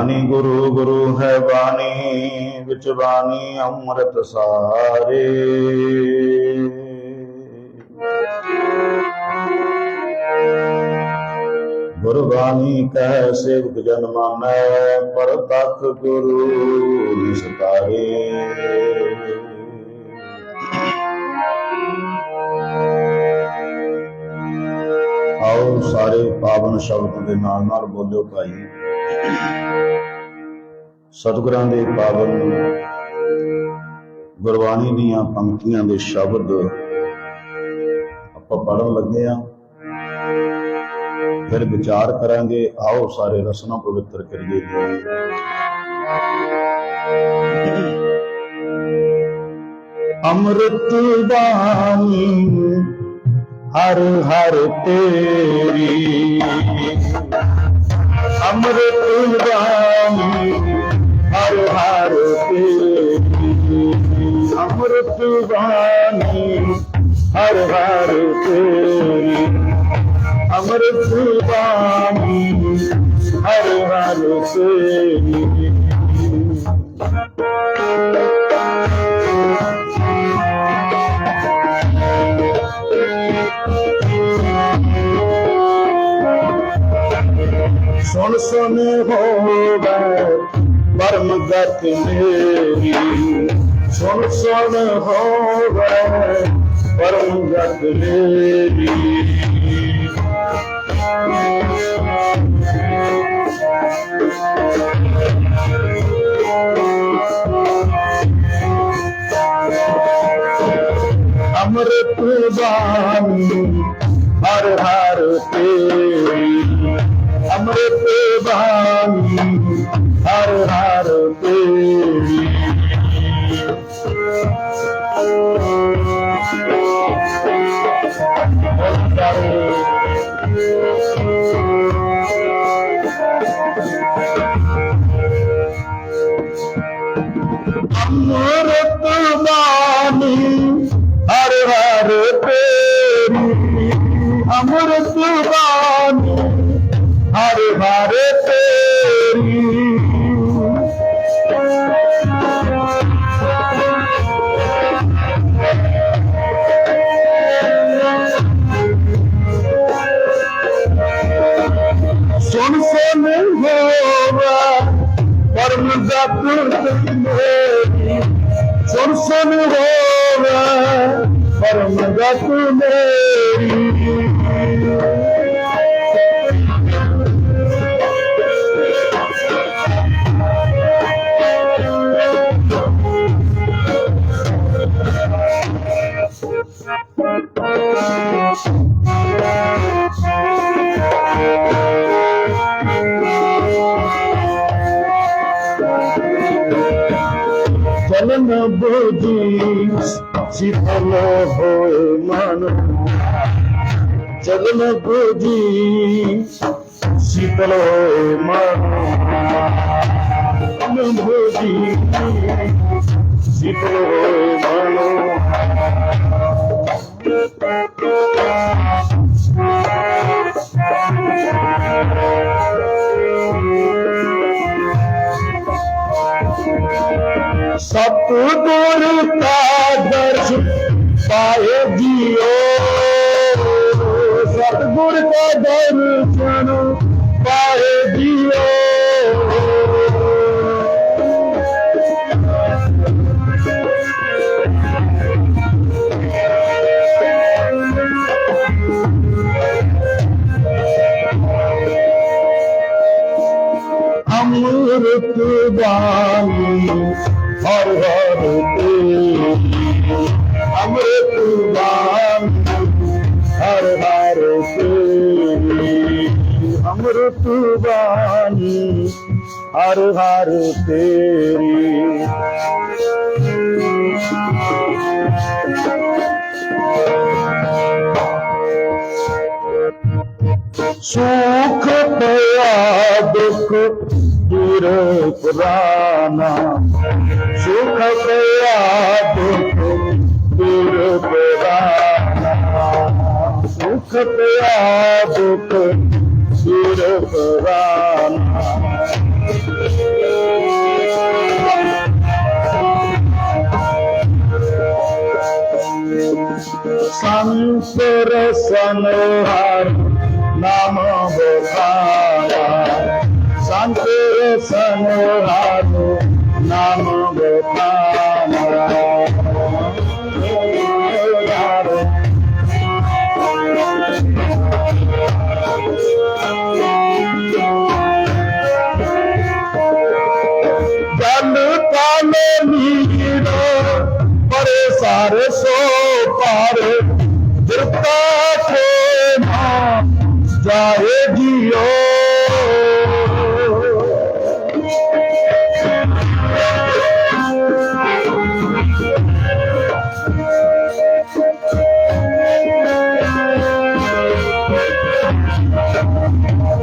ਬਾਣੀ ਗੁਰੂ ਗੁਰੂ ਹੈ ਬਾਣੀ, ਵਿੱਚ ਬਾਣੀ ਅੰਮ੍ਰਿਤ ਸਾਰੇ। ਗੁਰਬਾਣੀ ਕਹਿ, ਸੇਵਕ ਜਨ ਮਾਨੈ, ਪਰ ਤਖ ਗੁਰੂ ਨਿਸਤਾਰੇ ਆਓ ਸਾਰੇ ਪਾਵਨ ਸ਼ਬਦ ਦੇ ਨਾਲ ਨਾਲ ਬੋਲਿਓ ਭਾਈ। ਸਤਿਗੁਰਾਂ ਦੇ ਪਾਵਨ, ਗੁਰਬਾਣੀ ਦੀਆਂ ਪੰਕਤੀਆਂ ਦੇ ਸ਼ਬਦ ਆਪਾਂ ਪੜਨ ਲੱਗੇ ਆ ਫਿਰ ਵਿਚਾਰ ਕਰਾਂਗੇ। ਆਓ ਸਾਰੇ ਰਸਨਾ ਪਵਿੱਤਰ ਕਰੀਏ। ਅੰਮ੍ਰਿਤ ਬਾਣੀ ਹਰ ਹਰ ਤੇਰੀ। ਅੰਮ੍ਰਿਤ ਬਾਣੀ ਹਰ ਹਰ ਤੇਰੀ ਅੰਮ੍ਰਿਤ ਬਾਣੀ ਹਰ ਹਰ ਤੇਰੀ ਅੰਮ੍ਰਿਤ ਬਾਣੀ ਹਰ ਹਰ ਤੇਰੀ ਸੁਣ ਸੁਣ ਹੋਵੇ ਪਰਮ ਗਤ ਮੇਰੀ ਸੁਣ ਸੁਣ ਹੋਵੇ ਪਰਮ ਗਤ ਮੇਰੀ ਅੰਮ੍ਰਿਤ ਬਾਣੀ ਹਰ ਹਰ ਤੇਰੀ ਅੰਮ੍ਰਿਤ ਬਾਣੀ ਹਰ ਹਰ ਤੇਰੀ ਅੰਮ੍ਰਿਤ ਬਾਣੀ ਹਰ ਪਰਮ ਚਲਨ ਬੋਧੀ ਸਿਫਲ ਹੋਏ ਮਨ ਚਲਨ ਬੋਧੀ ਸਿਫਲ ਹੋਏ ਮਨ ਸਤਿਗੁਰ ਕਾ ਹਰ ਹਰ ਤੇਰੀ। ਸੁਖ ਪਿਆ, ਦੁਖ ਦੂਰ ਪੁਰਾਣਾ। ਸੁਖ ਪਿਆ, ਦੁਖ ਦੂਰ ਪੁਰਾਣਾ। ਸੁਖ ਪਿਆ, ਦੁਖ ਦੂਰ ਪੁਰਾਣਾ। ਸੰਤ ਰਸਨ ਹਰ ਨਾਮ ਬਖਾਇਆ ਸੰਤ ਰਸਨ ਹਰ ਨਾਮ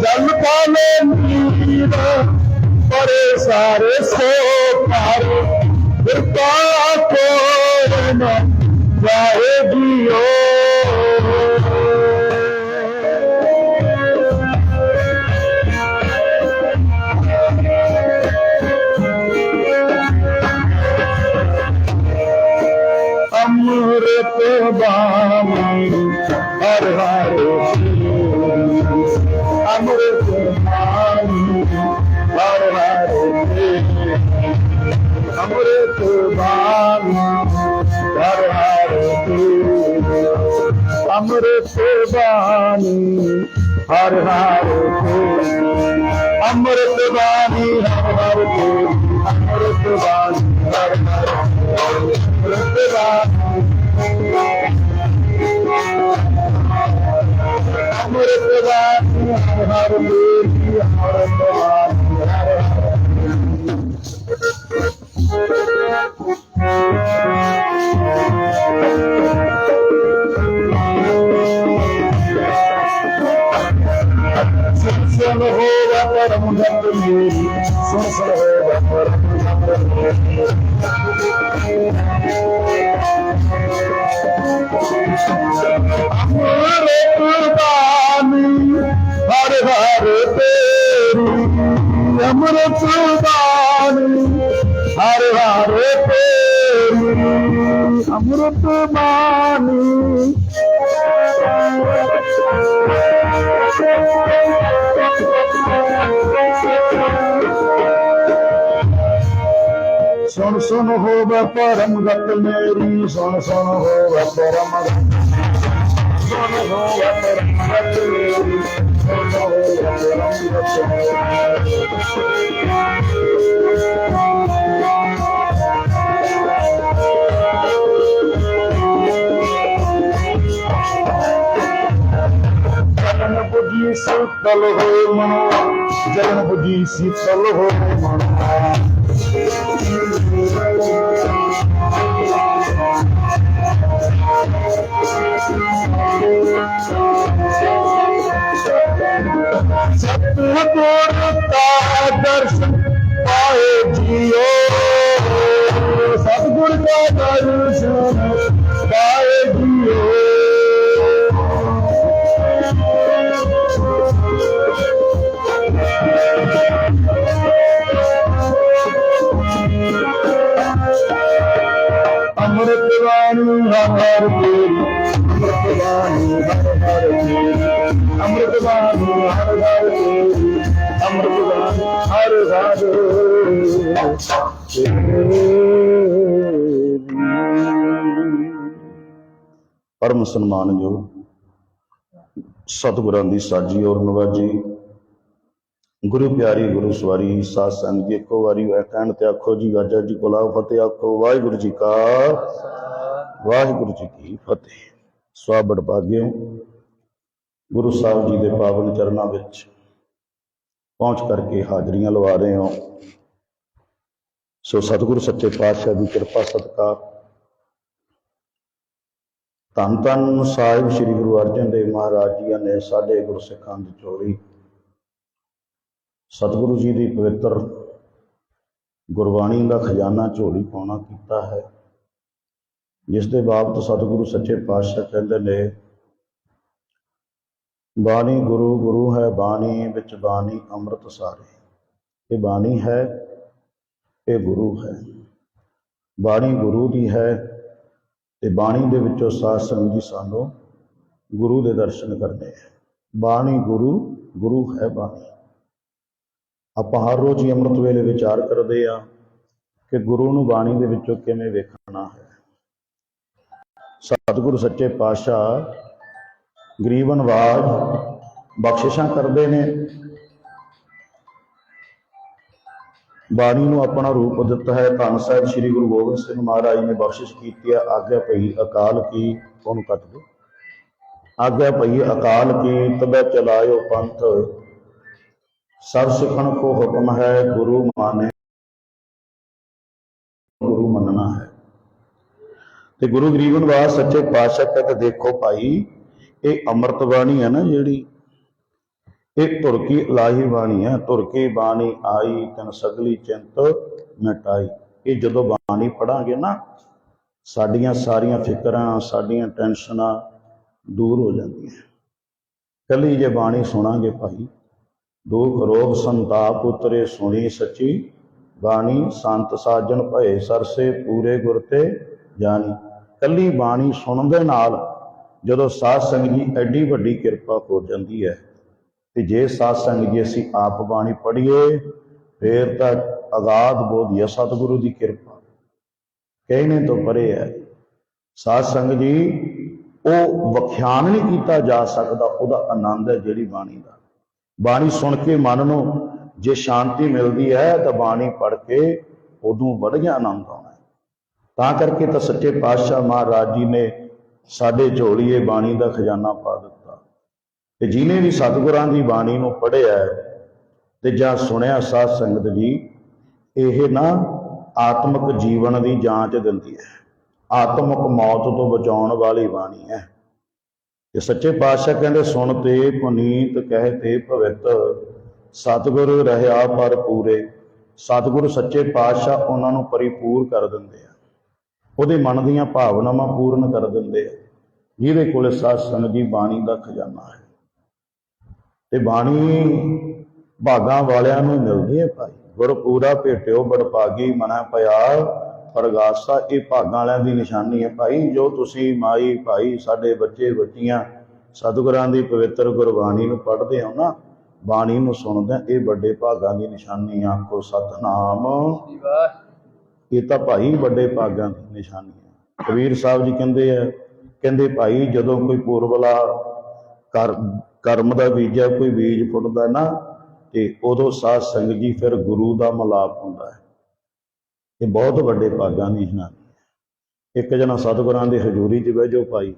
ਜਲ ਕਾਲੇ ਨੀਰ ਪਰੇ ਸਾਰੇ ਸੋ ਪਾਰ। ਦਿਰਤਾ ਕੋ ਨਾ ਅੰਮ੍ਰਿਤ ਬਾਣੀ ਹਰ ਹਰ ਅੰਮ੍ਰਿਤ ਬਾਣੀ ਹਰ ਹਰ ਅੰਮ੍ਰਿਤ ਬਾਣੀ ਹਰ ਹਰ ਅੰਮ੍ਰਿਤ ਬਾਣੀ ਅੰਮ੍ਰਿਤ ਬਾਣੀ ਹਰ ਹਰ ਸੁਣ ਹੋਵਾ ਪਰਮ ਗਤ ਮੇਰੀ ਸੁਣ ਸੁਣ ਹੋਵਾ ਪਰਮ ਗਤ ਸੁਣ ਸੁਣ ਹੋਵੇ ਪਰਮ ਗਤ ਮੇਰੀ ਸੁਣ ਸੁਣ ਹੋਵੇ ਪਰਮ ਗਤ ਸੁਣ ਹੋਵੇ ਪਰਮ ਗਤ ਮੇਰੀ ਸੁਣ ਹੋਵੇ ਪਰਮ ਗਤ ਜਨ ਬੁਝੀ ਸੀਤਲ ਹੋਏ ਮਨ ਜਨ ਬੁਝੀ ਸੀਤਲ ਹੋਏ ਮਨ ਸਤਿਗੁਰ ਦਾ ਦਰਸ਼ਨ ਪਾਏ ਜੀਓ ਸਤਿਗੁਰ ਦਾ ਦਰਸ਼ਨ ਪਾਏ ਹਰ ਹਰ ਤੇਰੀ ਅੰਮ੍ਰਿਤ ਹਰ ਹਰ ਤੇਰੀ ਅੰਮ੍ਰਿਤ ਹਰ ਹਰ ਤੇਰੀ ਅੰਮ੍ਰਿਤ ਹਰ ਹਰ ਤੇਰੀ ਪਰਮ ਸਨਮਾਨਯੋਗ ਸਤਿਗੁਰਾਂ ਦੀ ਸਾਜੀ ਔਰ ਨਵਾਜੀ ਗੁਰੂ ਪਿਆਰੀ ਗੁਰੂ ਸਵਾਰੀ, ਸਾਧ ਸੰਗ ਜੀ, ਇੱਕੋ ਵਾਰੀ ਵੈ ਕਹਿਣ ਤੇ ਆਖੋ ਜੀ, ਵਾਜਾ ਜੀ ਕੋਲਾ ਫਤਿਹ ਆਖੋ, ਵਾਹਿਗੁਰੂ ਜੀ ਕਾ ਵਾਹਿਗੁਰੂ ਜੀ ਕੀ ਫਤਿਹ। ਸਵਾਬੜ ਭਾਗਿਓ, ਗੁਰੂ ਸਾਹਿਬ ਜੀ ਦੇ ਪਾਵਨ ਚਰਨਾਂ ਵਿੱਚ ਪਹੁੰਚ ਕਰਕੇ ਹਾਜ਼ਰੀਆਂ ਲਵਾ ਰਹੇ ਹਾਂ। ਸੋ ਸਤਿਗੁਰੂ ਸੱਚੇ ਪਾਤਸ਼ਾਹ ਦੀ ਕਿਰਪਾ ਸਦਕਾ ਧੰਨ ਧੰਨ ਸਾਹਿਬ ਸ੍ਰੀ ਗੁਰੂ ਅਰਜਨ ਦੇਵ ਮਹਾਰਾਜ ਜੀ ਨੇ ਸਾਡੇ ਗੁਰਸਿੱਖਾਂ ਦੀ ਚੋਰੀ ਸਤਿਗੁਰੂ ਜੀ ਦੀ ਪਵਿੱਤਰ ਗੁਰਬਾਣੀ ਦਾ ਖਜ਼ਾਨਾ ਝੋਲੀ ਪਾਉਣਾ ਕੀਤਾ ਹੈ। ਜਿਸ ਦੇ ਬਾਬਤ ਸਤਿਗੁਰੂ ਸੱਚੇ ਪਾਤਸ਼ਾਹ ਕਹਿੰਦੇ ਨੇ, ਬਾਣੀ ਗੁਰੂ ਗੁਰੂ ਹੈ ਬਾਣੀ, ਵਿੱਚ ਬਾਣੀ ਅੰਮ੍ਰਿਤ ਸਾਰੇ। ਇਹ ਬਾਣੀ ਹੈ, ਇਹ ਗੁਰੂ ਹੈ। ਬਾਣੀ ਗੁਰੂ ਦੀ ਹੈ ਤੇ ਬਾਣੀ ਦੇ ਵਿੱਚੋਂ ਸਾਧ ਸੰਗਤ ਜੀ ਸਾਨੂੰ ਗੁਰੂ ਦੇ ਦਰਸ਼ਨ ਕਰਨੇ ਆ। ਬਾਣੀ ਗੁਰੂ ਗੁਰੂ ਹੈ ਬਾਣੀ। ਆਪਾਂ ਹਰ ਰੋਜ਼ ਹੀ ਅੰਮ੍ਰਿਤ ਵੇਲੇ ਵਿਚਾਰ ਕਰਦੇ ਆ ਕਿ ਗੁਰੂ ਨੂੰ ਬਾਣੀ ਦੇ ਵਿੱਚੋਂ ਕਿਵੇਂ ਵੇਖਣਾ ਹੈ। ਸਤਿਗੁਰੂ ਸੱਚੇ ਪਾਤਸ਼ਾਹ ਗਰੀਬ ਨਵਾਜ ਬਖਸ਼ਿਸ਼ਾਂ ਕਰਦੇ ਨੇ। ਬਾਣੀ ਨੂੰ ਆਪਣਾ ਰੂਪ ਦਿੱਤਾ ਹੈ। ਧੰਨ ਸਾਹਿਬ ਸ੍ਰੀ ਗੁਰੂ ਗੋਬਿੰਦ ਸਿੰਘ ਮਹਾਰਾਜ ਨੇ ਬਖਸ਼ਿਸ਼ ਕੀਤੀ ਹੈ। ਆਗਿਆ ਪਈ ਅਕਾਲ ਕੀ, ਉਹਨੂੰ ਕੱਟ ਦਿਓ। ਆਗਿਆ ਪਈ ਅਕਾਲ ਕੀ, ਤਬੈ ਚਲਾਇਓ ਪੰਥ। ਸਭ ਸਿੱਖਣ ਕੋ ਹੁਕਮ ਹੈ, ਗੁਰੂ ਮਾਨੇ। ਗੁਰੂ ਮੰਨਣਾ ਹੈ। ਤੇ ਗੁਰੂ ਗਰੀਬ ਨਿਵਾਸ ਸੱਚੇ ਪਾਤਸ਼ਾਹ ਕਹਿੰਦੇ ਦੇਖੋ ਭਾਈ, ਇਹ ਅੰਮ੍ਰਿਤ ਬਾਣੀ ਹੈ ਨਾ ਜਿਹੜੀ, ਇਹ ਧੁਰ ਕੀ ਇਲਾਹੀ ਬਾਣੀ ਹੈ ਧੁਰਕੀ ਬਾਣੀ ਆਈ, ਤਨ ਸਗਲੀ ਚਿੰਤ ਮਿਟਾਈ ਇਹ ਜਦੋਂ ਬਾਣੀ ਪੜਾਂਗੇ ਨਾ, ਸਾਡੀਆਂ ਸਾਰੀਆਂ ਫਿਕਰਾਂ, ਸਾਡੀਆਂ ਟੈਨਸ਼ਨਾਂ ਦੂਰ ਹੋ ਜਾਂਦੀਆਂ। ਕੱਲੀ ਜੇ ਬਾਣੀ ਸੁਣਾਂਗੇ ਭਾਈ, ਦੁੱਖ ਰੋਗ ਸੰਤਾਪ ਉਤਰੇ ਸੁਣੀ ਸੱਚੀ ਬਾਣੀ, ਸੰਤ ਸਾਜਣ ਭਏ ਸਰਸੇ ਪੂਰੇ ਗੁਰ ਤੇ ਜਾਣੀ। ਕੱਲੀ ਬਾਣੀ ਸੁਣਨ ਦੇ ਨਾਲ ਜਦੋਂ ਸਾਧ ਸੰਗਤ ਜੀ ਐਡੀ ਵੱਡੀ ਕਿਰਪਾ ਹੋ ਜਾਂਦੀ ਹੈ, ਤੇ ਜੇ ਸਾਧ ਸੰਗਤ ਜੀ ਅਸੀਂ ਆਪ ਬਾਣੀ ਪੜ੍ਹੀਏ, ਫੇਰ ਤਾਂ ਅਗਾਧ ਬੋਧ ਹੈ ਸਤਿਗੁਰੂ ਦੀ ਕਿਰਪਾ। ਕਹਿਣੇ ਤੋਂ ਪਰੇ ਹੈ, ਸਾਧ ਸੰਗਤ ਜੀ, ਉਹ ਵਿਖਿਆਨ ਨਹੀਂ ਕੀਤਾ ਜਾ ਸਕਦਾ, ਉਹਦਾ ਆਨੰਦ ਹੈ ਜਿਹੜੀ ਬਾਣੀ ਦਾ। ਬਾਣੀ ਸੁਣ ਕੇ ਮਨ ਨੂੰ ਜੇ ਸ਼ਾਂਤੀ ਮਿਲਦੀ ਹੈ, ਤਾਂ ਬਾਣੀ ਪੜ੍ਹ ਕੇ ਉਦੋਂ ਵਧੀਆ ਆਨੰਦ ਆਉਂਦਾ। ਤਾਂ ਕਰਕੇ ਤਾਂ ਸੱਚੇ ਪਾਤਸ਼ਾਹ ਮਹਾਰਾਜ ਜੀ ਨੇ ਸਾਡੇ ਝੋਲੀਏ ਬਾਣੀ ਦਾ ਖਜ਼ਾਨਾ ਪਾ ਦਿੱਤਾ। ਤੇ ਜਿਨੇ ਵੀ ਸਤਿਗੁਰਾਂ ਦੀ ਬਾਣੀ ਨੂੰ ਪੜ੍ਹਿਆ ਤੇ ਜਾਂ ਸੁਣਿਆ ਸਾਧ ਸੰਗਤ ਜੀ, ਇਹ ਨਾ ਆਤਮਿਕ ਜੀਵਨ ਦੀ ਜਾਂਚ ਦਿੰਦੀ ਹੈ। ਆਤਮਿਕ ਮੌਤ ਤੋਂ ਬਚਾਉਣ ਵਾਲੀ ਬਾਣੀ ਹੈ। ਤੇ ਸੱਚੇ ਪਾਤਸ਼ਾਹ ਕਹਿੰਦੇ, ਸੁਣ ਤੇ ਪੁਨੀਤ, ਕਹਿ ਤੇ ਭਵਿੱਤ। ਸਤਿਗੁਰੂ ਰਹਿਆ ਪਰ ਪੂਰੇ। ਸਤਿਗੁਰ ਸੱਚੇ ਪਾਤਸ਼ਾਹ ਉਹਨਾਂ ਨੂੰ ਪਰਿਪੂਰ ਕਰ ਦਿੰਦੇ ਉਹਦੇ ਮਨ ਦੀਆਂ ਭਾਵਨਾਵਾਂ ਪੂਰਨ ਕਰ ਦਿੰਦੇ ਆ। ਜਿਹਦੇ ਕੋਲ ਸਾਧ ਸੰਗਤ ਦੀ ਬਾਣੀ ਦਾ ਖਜ਼ਾਨਾ ਹੈ। ਤੇ ਬਾਣੀ ਭਾਗਾਂ ਵਾਲਿਆਂ ਨੂੰ ਮਿਲਦੀ ਹੈ ਭਾਈ। ਗੁਰ ਭੇਟਿਓ ਬੜਪਾਗੀ ਮਨਾ ਪਿਆ ਪਰਗਾਸਾ ਇਹ ਭਾਗਾਂ ਵਾਲਿਆਂ ਦੀ ਨਿਸ਼ਾਨੀ ਹੈ ਭਾਈ। ਜੋ ਤੁਸੀਂ ਮਾਈ ਭਾਈ ਸਾਡੇ ਬੱਚੇ ਬੱਚੀਆਂ ਸਤਿਗੁਰਾਂ ਦੀ ਪਵਿੱਤਰ ਗੁਰਬਾਣੀ ਨੂੰ ਪੜ੍ਹਦੇ ਹੋ ਨਾ, ਬਾਣੀ ਨੂੰ ਸੁਣਦੇ ਇਹ ਵੱਡੇ ਭਾਗਾਂ ਦੀ ਨਿਸ਼ਾਨੀ ਆਖੋ ਸਤਨਾਮ। ਇਹ ਤਾਂ ਭਾਈ ਵੱਡੇ ਭਾਗਾਂ ਦੀ ਨਿਸ਼ਾਨੀ ਹੈ। ਕਬੀਰ ਸਾਹਿਬ ਜੀ ਕਹਿੰਦੇ ਆ, ਕਹਿੰਦੇ ਭਾਈ ਜਦੋਂ ਕੋਈ ਪੂਰਬਲਾ ਕਰਮ ਦਾ ਬੀਜਾ ਕੋਈ ਬੀਜ ਫੁੱਟਦਾ ਨਾ, ਤੇ ਉਦੋਂ ਸਾਧ ਸੰਗਤ ਜੀ ਫਿਰ ਗੁਰੂ ਦਾ ਮਲਾਪ ਹੁੰਦਾ ਹੈ। ਇਹ ਬਹੁਤ ਵੱਡੇ ਭਾਗਾਂ ਦੀ ਨਿਸ਼ਾਨੀ ਹੈ। ਇੱਕ ਜਣਾ ਸਤਿਗੁਰਾਂ ਦੀ ਹਜ਼ੂਰੀ 'ਚ ਬਹਿ ਜਾਓ ਭਾਈ।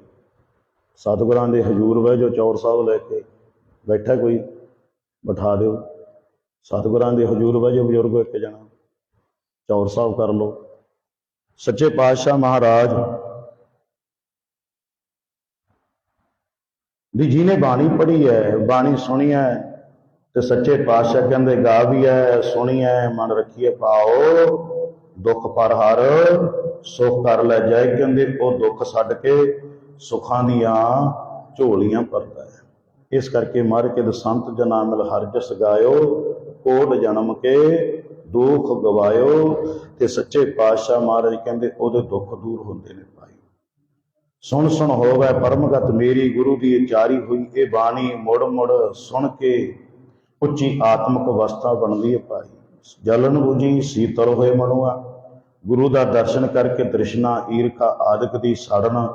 ਸਤਿਗੁਰਾਂ ਦੇ ਹਜ਼ੂਰ ਬਹਿ ਜਾਓ, ਚੌਰ ਸਾਹਿਬ ਲੈ ਕੇ ਬੈਠਾ ਕੋਈ, ਬਿਠਾ ਦਿਓ। ਸਤਿਗੁਰਾਂ ਦੇ ਹਜ਼ੂਰ ਬਹਿ ਜਾਓ ਬਜ਼ੁਰਗ ਇੱਕ ਜਣਾ। ਚੌਰ ਸਾਹਿਬ ਕਰ ਲਓ। ਸੱਚੇ ਪਾਤਸ਼ਾਹ ਮਹਾਰਾਜ, ਵੀ ਜਿਹਨੇ ਬਾਣੀ ਪੜ੍ਹੀ ਹੈ, ਬਾਣੀ ਸੁਣੀ ਹੈ, ਤੇ ਸੱਚੇ ਪਾਤਸ਼ਾਹ ਕਹਿੰਦੇ, ਗਾ ਵੀ ਹੈ, ਸੁਣੀ ਹੈ, ਮਨ ਰੱਖੀਏ ਪਾਓ, ਦੁੱਖ ਪਰ ਹਰ ਸੁਖ ਕਰ ਲੈ ਜਾਏ, ਕਹਿੰਦੇ, ਉਹ ਦੁੱਖ ਛੱਡ ਕੇ ਸੁਖਾਂ ਦੀਆਂ ਝੋਲੀਆਂ ਭਰਦਾ ਹੈ। ਇਸ ਕਰਕੇ ਮਰ ਕੇ ਦਸੰਤ ਜਨਾ ਮਿਲ ਹਰ ਜਸ ਗਾਇਓ, ਕੋਟ ਜਨਮ ਕੇ ਦੁੱਖ ਗਵਾਇਓ ਤੇ ਸੱਚੇ ਪਾਤਸ਼ਾਹ ਮਹਾਰਾਜ ਕਹਿੰਦੇ ਉਹਦੇ ਦੁੱਖ ਦੂਰ ਹੁੰਦੇ ਨੇ ਭਾਈ। ਸੁਣ ਸੁਣ ਹੋਵੇ ਪਰਮਗਤ ਮੇਰੀ ਗੁਰੂ ਦੀ ਉਚਾਰੀ ਹੋਈ, ਇਹ ਬਾਣੀ ਮੁੜ ਮੁੜ ਸੁਣ ਕੇ ਉੱਚੀ ਆਤਮਿਕ ਅਵਸਥਾ ਬਣਦੀ ਹੈ ਭਾਈ। ਜਲਨ ਬੁਝੀ, ਸੀਤਲ ਹੋਏ ਮਨੁਆ, ਗੁਰੂ ਦਾ ਦਰਸ਼ਨ ਕਰਕੇ ਤ੍ਰਿਸ਼ਨਾ, ਈਰਖਾ ਆਦਿਕ ਦੀ ਸੜਨ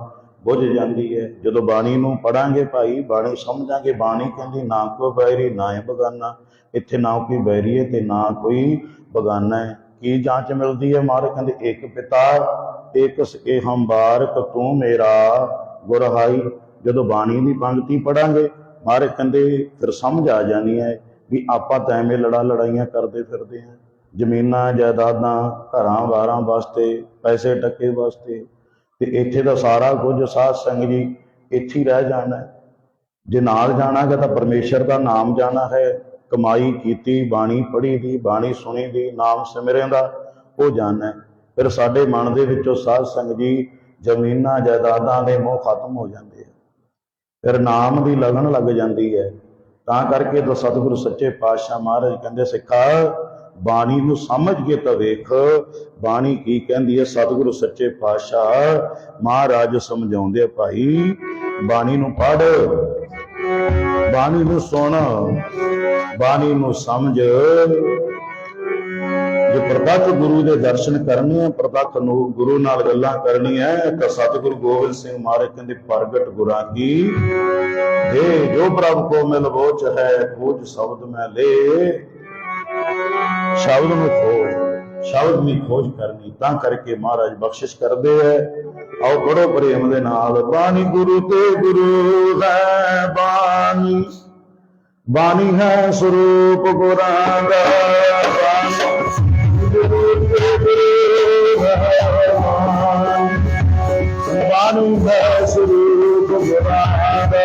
ਬੁੱਝ ਜਾਂਦੀ ਹੈ। ਜਦੋਂ ਬਾਣੀ ਨੂੰ ਪੜਾਂਗੇ ਭਾਈ, ਬਾਣੀ ਸਮਝਾਂਗੇ, ਬਾਣੀ ਕਹਿੰਦੀ, ਨਾ ਕੋ ਬੈਰੀ, ਨਾ ਹੈ ਬਗਾਨਾ। ਇੱਥੇ ਨਾ ਕੋਈ ਬੈਰੀ ਹੈ ਤੇ ਨਾ ਕੋਈ ਬਗਾਨਾ ਹੈ। ਕੀ ਜਾਂਚ ਮਿਲਦੀ ਹੈ ਮਾਰੇ ਕਹਿੰਦੇ, ਇੱਕ ਪਿਤਾ, ਇੱਕ ਇਹ ਹੰਬਾਰਕ, ਤੂੰ ਮੇਰਾ ਗੁਰਹਾਈ ਜਦੋਂ ਬਾਣੀ ਦੀ ਪੰਕਤੀ ਪੜਾਂਗੇ ਮਾਰੇ ਕਹਿੰਦੇ, ਫਿਰ ਸਮਝ ਆ ਜਾਣੀ ਹੈ ਵੀ ਆਪਾਂ ਤਾਂ ਐਵੇਂ ਲੜਾ ਲੜਾਈਆਂ ਕਰਦੇ ਫਿਰਦੇ ਹਾਂ। ਜ਼ਮੀਨਾਂ, ਜਾਇਦਾਦਾਂ ਘਰਾਂ ਵਾਰਾਂ ਵਾਸਤੇ, ਪੈਸੇ ਟੱਕੇ ਵਾਸਤੇ ਤੇ ਇੱਥੇ ਦਾ ਸਾਰਾ ਕੁਝ ਸਾਧ ਸੰਗ ਜੀ ਇੱਥੇ ਹੀ ਰਹਿ ਜਾਣਾ ਹੈ। ਜੇ ਨਾਲ ਜਾਣਾਗਾ ਤਾਂ ਪਰਮੇਸ਼ਰ ਦਾ ਨਾਮ ਜਾਣਾ ਹੈ। ਕਮਾਈ ਕੀਤੀ, ਬਾਣੀ ਪੜ੍ਹੀ ਦੀ, ਬਾਣੀ ਸੁਣੀ ਦੀ, ਨਾਮ ਸਿਮਰਿਆਂ ਦਾ ਉਹ ਜਾਣਾ ਹੈ। ਫਿਰ ਸਾਡੇ ਮਨ ਦੇ ਵਿੱਚੋਂ ਸਾਧ ਸੰਗ ਜੀ ਜ਼ਮੀਨਾਂ, ਜਾਇਦਾਦਾਂ ਦੇ ਮੋਹ ਖਤਮ ਹੋ ਜਾਂਦੇ ਆ। ਫਿਰ ਨਾਮ ਦੀ ਲਗਨ ਲੱਗ ਜਾਂਦੀ ਹੈ। ਤਾਂ ਕਰਕੇ ਤਾਂ ਸਤਿਗੁਰੂ ਸੱਚੇ ਪਾਤਸ਼ਾਹ ਮਹਾਰਾਜ ਕਹਿੰਦੇ, ਸਿੱਖਾ ਬਾਣੀ ਨੂੰ ਸਮਝ ਕੇ ਤਾਂ ਵੇਖ। ਬਾਣੀ ਕੀ ਕਹਿੰਦੀ ਹੈ? ਸਤਿਗੁਰੂ ਸੱਚੇ ਪਾਤਸ਼ਾਹ, ਮਹਾਰਾਜ ਸਮਝਾਉਂਦੇ ਆ ਭਾਈ, ਬਾਣੀ ਨੂੰ ਪੜ ਬਾਣੀ ਨੂੰ ਸੁਣ। ਬਾਣੀ ਨੂੰ ਸਮਝ। ਜੇ ਪ੍ਰਤੱਖ ਗੁਰੂ ਦੇ ਦਰਸ਼ਨ ਕਰਨੇ ਆ, ਪ੍ਰਤੱਖ ਨੂੰ ਗੁਰੂ ਨਾਲ ਗੱਲਾਂ ਕਰਨੀਆਂ ਤਾਂ ਸਤਿਗੁਰੂ ਗੋਬਿੰਦ ਸਿੰਘ ਮਹਾਰਾਜ ਕਹਿੰਦੇ, ਪ੍ਰਗਟ ਗੁਰਾਂ ਕੀ। ਜੇ ਜੋ ਪ੍ਰਭ ਕੋ ਮਿਲ ਬੋਚ ਹੈ ਖੋਜ ਸ਼ਬਦ ਮੈਂ ਲੇ। ਸ਼ਬਦ ਨੂੰ ਖੋਜ, ਸ਼ਬਦ ਦੀ ਖੋਜ ਕਰਨੀ, ਤਾਂ ਕਰਕੇ ਮਹਾਰਾਜ ਬਖਸ਼ਿਸ਼ ਕਰਦੇ ਐ। ਆਓ ਪੜੋ ਪ੍ਰੇਮ ਦੇ ਨਾਲ, ਬਾਣੀ ਗੁਰੂ ਤੇ ਗੁਰੂ ਹੈ ਬਾਣੀ। ਬਾਣੀ ਹੈ ਸਰੂਪ ਗੁਰਾਂ ਦਾ ਬਾਣੀ। ਗੁਰੂ ਹੈ ਬਾਣੀ ਬਾਣੀ ਹੈ ਸਰੂਪ ਗੁਰਾਂ ਦਾ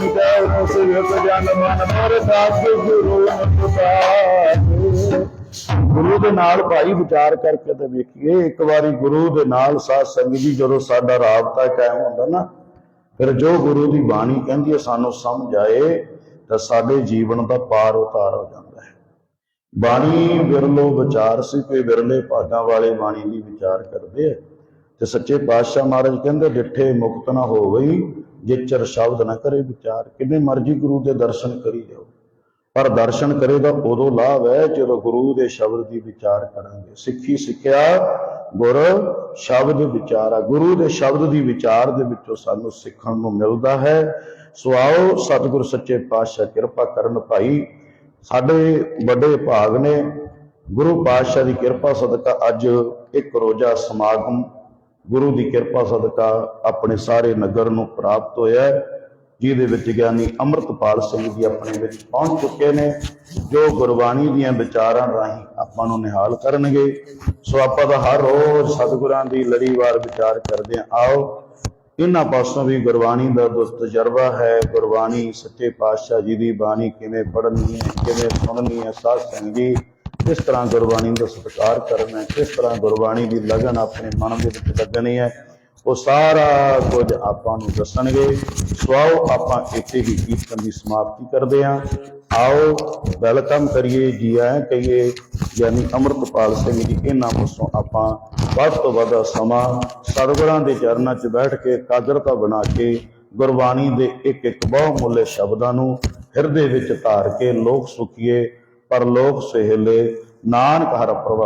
ਗੁਰਬਾਣੀ ਦਾ ਜਨ ਮਨ ਮੋਰ ਸਾਧ ਗੁਰੂ ਪੁਜਾਰੇ ਗੁਰੂ ਦੇ ਨਾਲ ਭਾਈ ਵਿਚਾਰ ਕਰਕੇ ਤੇ ਵੇਖੀਏ, ਇੱਕ ਵਾਰੀ ਗੁਰੂ ਦੇ ਨਾਲ ਸਾਧ ਸੰਗਤ ਜੀ, ਜਦੋਂ ਸਾਡਾ ਰਾਬਤਾ ਕਾਇਮ ਹੁੰਦਾ ਨਾ, ਫਿਰ ਜੋ ਗੁਰੂ ਦੀ ਬਾਣੀ ਕਹਿੰਦੀ ਹੈ, ਸਾਨੂੰ ਸਮਝ ਆਏ, ਤਾਂ ਸਾਡੇ ਜੀਵਨ ਦਾ ਪਾਰ ਉਤਾਰ ਹੋ ਜਾਂਦਾ ਹੈ। ਬਾਣੀ ਵਿਰਲੋ ਵਿਚਾਰ ਸੀ, ਕੋਈ ਵਿਰਲੇ ਭਾਗਾਂ ਵਾਲੇ ਬਾਣੀ ਦੀ ਵਿਚਾਰ ਕਰਦੇ ਆ। ਤੇ ਸੱਚੇ ਪਾਤਸ਼ਾਹ ਮਹਾਰਾਜ ਕਹਿੰਦੇ, ਡਿੱਠੇ ਮੁਕਤ ਨਾ ਹੋ ਗਈ ਜੇ ਚਰ ਸ਼ਬਦ ਨਾ ਕਰੇ ਵਿਚਾਰ ਕਿੰਨੇ ਮਰਜ਼ੀ ਗੁਰੂ ਦੇ ਦਰਸ਼ਨ ਕਰੀ ਜਾਓ। ਪਰ ਦਰਸ਼ਨ ਕਰੇਗਾ ਉਦੋਂ ਲਾਭ ਹੈ ਜਦੋਂ ਗੁਰੂ ਦੇ ਸ਼ਬਦ ਦੀ ਵਿਚਾਰ ਕਰਾਂਗੇ। ਸਿੱਖੀ ਸਿੱਖਿਆ ਗੁਰ ਸ਼ਬਦ ਵਿਚਾਰਾ ਗੁਰੂ ਦੇ ਸ਼ਬਦ ਦੀ ਵਿਚਾਰ ਦੇ ਵਿੱਚੋਂ ਸਾਨੂੰ ਸਿੱਖਣ ਨੂੰ ਮਿਲਦਾ ਹੈ। ਸੋ ਆਓ ਸਤਿਗੁਰ ਸੱਚੇ ਪਾਤਸ਼ਾਹ ਕਿਰਪਾ ਕਰਨ ਭਾਈ। ਸਾਡੇ ਵੱਡੇ ਭਾਗ ਨੇ ਗੁਰੂ ਪਾਤਸ਼ਾਹ ਦੀ ਕਿਰਪਾ ਸਦਕਾ ਅੱਜ ਇੱਕ ਰੋਜ਼ਾ ਸਮਾਗਮ ਗੁਰੂ ਦੀ ਕਿਰਪਾ ਸਦਕਾ ਆਪਣੇ ਸਾਰੇ ਨਗਰ ਨੂੰ ਪ੍ਰਾਪਤ ਹੋਇਆ ਜਿਹਦੇ ਵਿੱਚ ਗਿਆਨੀ ਅੰਮ੍ਰਿਤਪਾਲ ਸਿੰਘ ਜੀ ਆਪਣੇ ਵਿੱਚ ਪਹੁੰਚ ਚੁੱਕੇ ਨੇ, ਜੋ ਗੁਰਬਾਣੀ ਦੀਆਂ ਵਿਚਾਰਾਂ ਰਾਹੀਂ ਆਪਾਂ ਨੂੰ ਨਿਹਾਲ ਕਰਨਗੇ। ਸੋ ਆਪਾਂ ਦਾ ਹਰ ਰੋਜ਼ ਸਤਿਗੁਰਾਂ ਦੀ ਲੜੀਵਾਰ ਵਿਚਾਰ ਕਰਦੇ ਆਓ, ਇਹਨਾਂ ਪਾਸੋਂ ਵੀ ਗੁਰਬਾਣੀ ਦਾ ਦੁਸ ਤਜਰਬਾ ਹੈ। ਗੁਰਬਾਣੀ ਸੱਚੇ ਪਾਤਸ਼ਾਹ ਜੀ ਦੀ ਬਾਣੀ ਕਿਵੇਂ ਪੜ੍ਹਨੀ ਹੈ, ਕਿਵੇਂ ਸੁਣਨੀ ਹੈ, ਸਾਧ ਸੰਗਤ ਜੀ ਕਿਸ ਤਰ੍ਹਾਂ ਗੁਰਬਾਣੀ ਦਾ ਸਤਿਕਾਰ ਕਰਨਾ ਹੈ, ਕਿਸ ਤਰ੍ਹਾਂ ਗੁਰਬਾਣੀ ਦੀ ਲਗਨ ਆਪਣੇ ਮਨ ਦੇ ਵਿੱਚ ਲੱਗਣੀ ਹੈ, ਉਹ ਸਾਰਾ ਕੁਝ ਆਪਾਂ ਨੂੰ ਦੱਸਣਗੇ। ਸੋ ਆਓ ਆਪਾਂ ਇੱਥੇ ਹੀ ਕੀਰਤਨ ਦੀ ਸਮਾਪਤੀ ਕਰਦੇ ਹਾਂ। ਆਓ, ਵੈਲਕਮ ਕਰੀਏ ਜੀ ਆਇਆਂ ਕਹੀਏ, ਯਾਨੀ ਅੰਮ੍ਰਿਤਪਾਲ ਸਿੰਘ ਜੀ, ਇਹਨਾਂ ਪਾਸੋਂ ਆਪਾਂ ਵੱਧ ਤੋਂ ਵੱਧ ਸਮਾਂ ਸਤਿਗੁਰਾਂ ਦੇ ਚਰਨਾਂ 'ਚ ਬੈਠ ਕੇ ਕਾਦਰਤਾ ਬਣਾ ਕੇ ਗੁਰਬਾਣੀ ਦੇ ਇੱਕ ਇੱਕ ਬਹੁਮੁੱਲੇ ਸ਼ਬਦਾਂ ਨੂੰ ਹਿਰਦੇ ਵਿੱਚ ਧਾਰ ਕੇ ਲੋਕ ਸੁਖੀਏ ਪਰ ਲੋਕ ਸਹਿਲੇ ਨਾਨਕ ਹਰ ਪ੍ਰਭਾ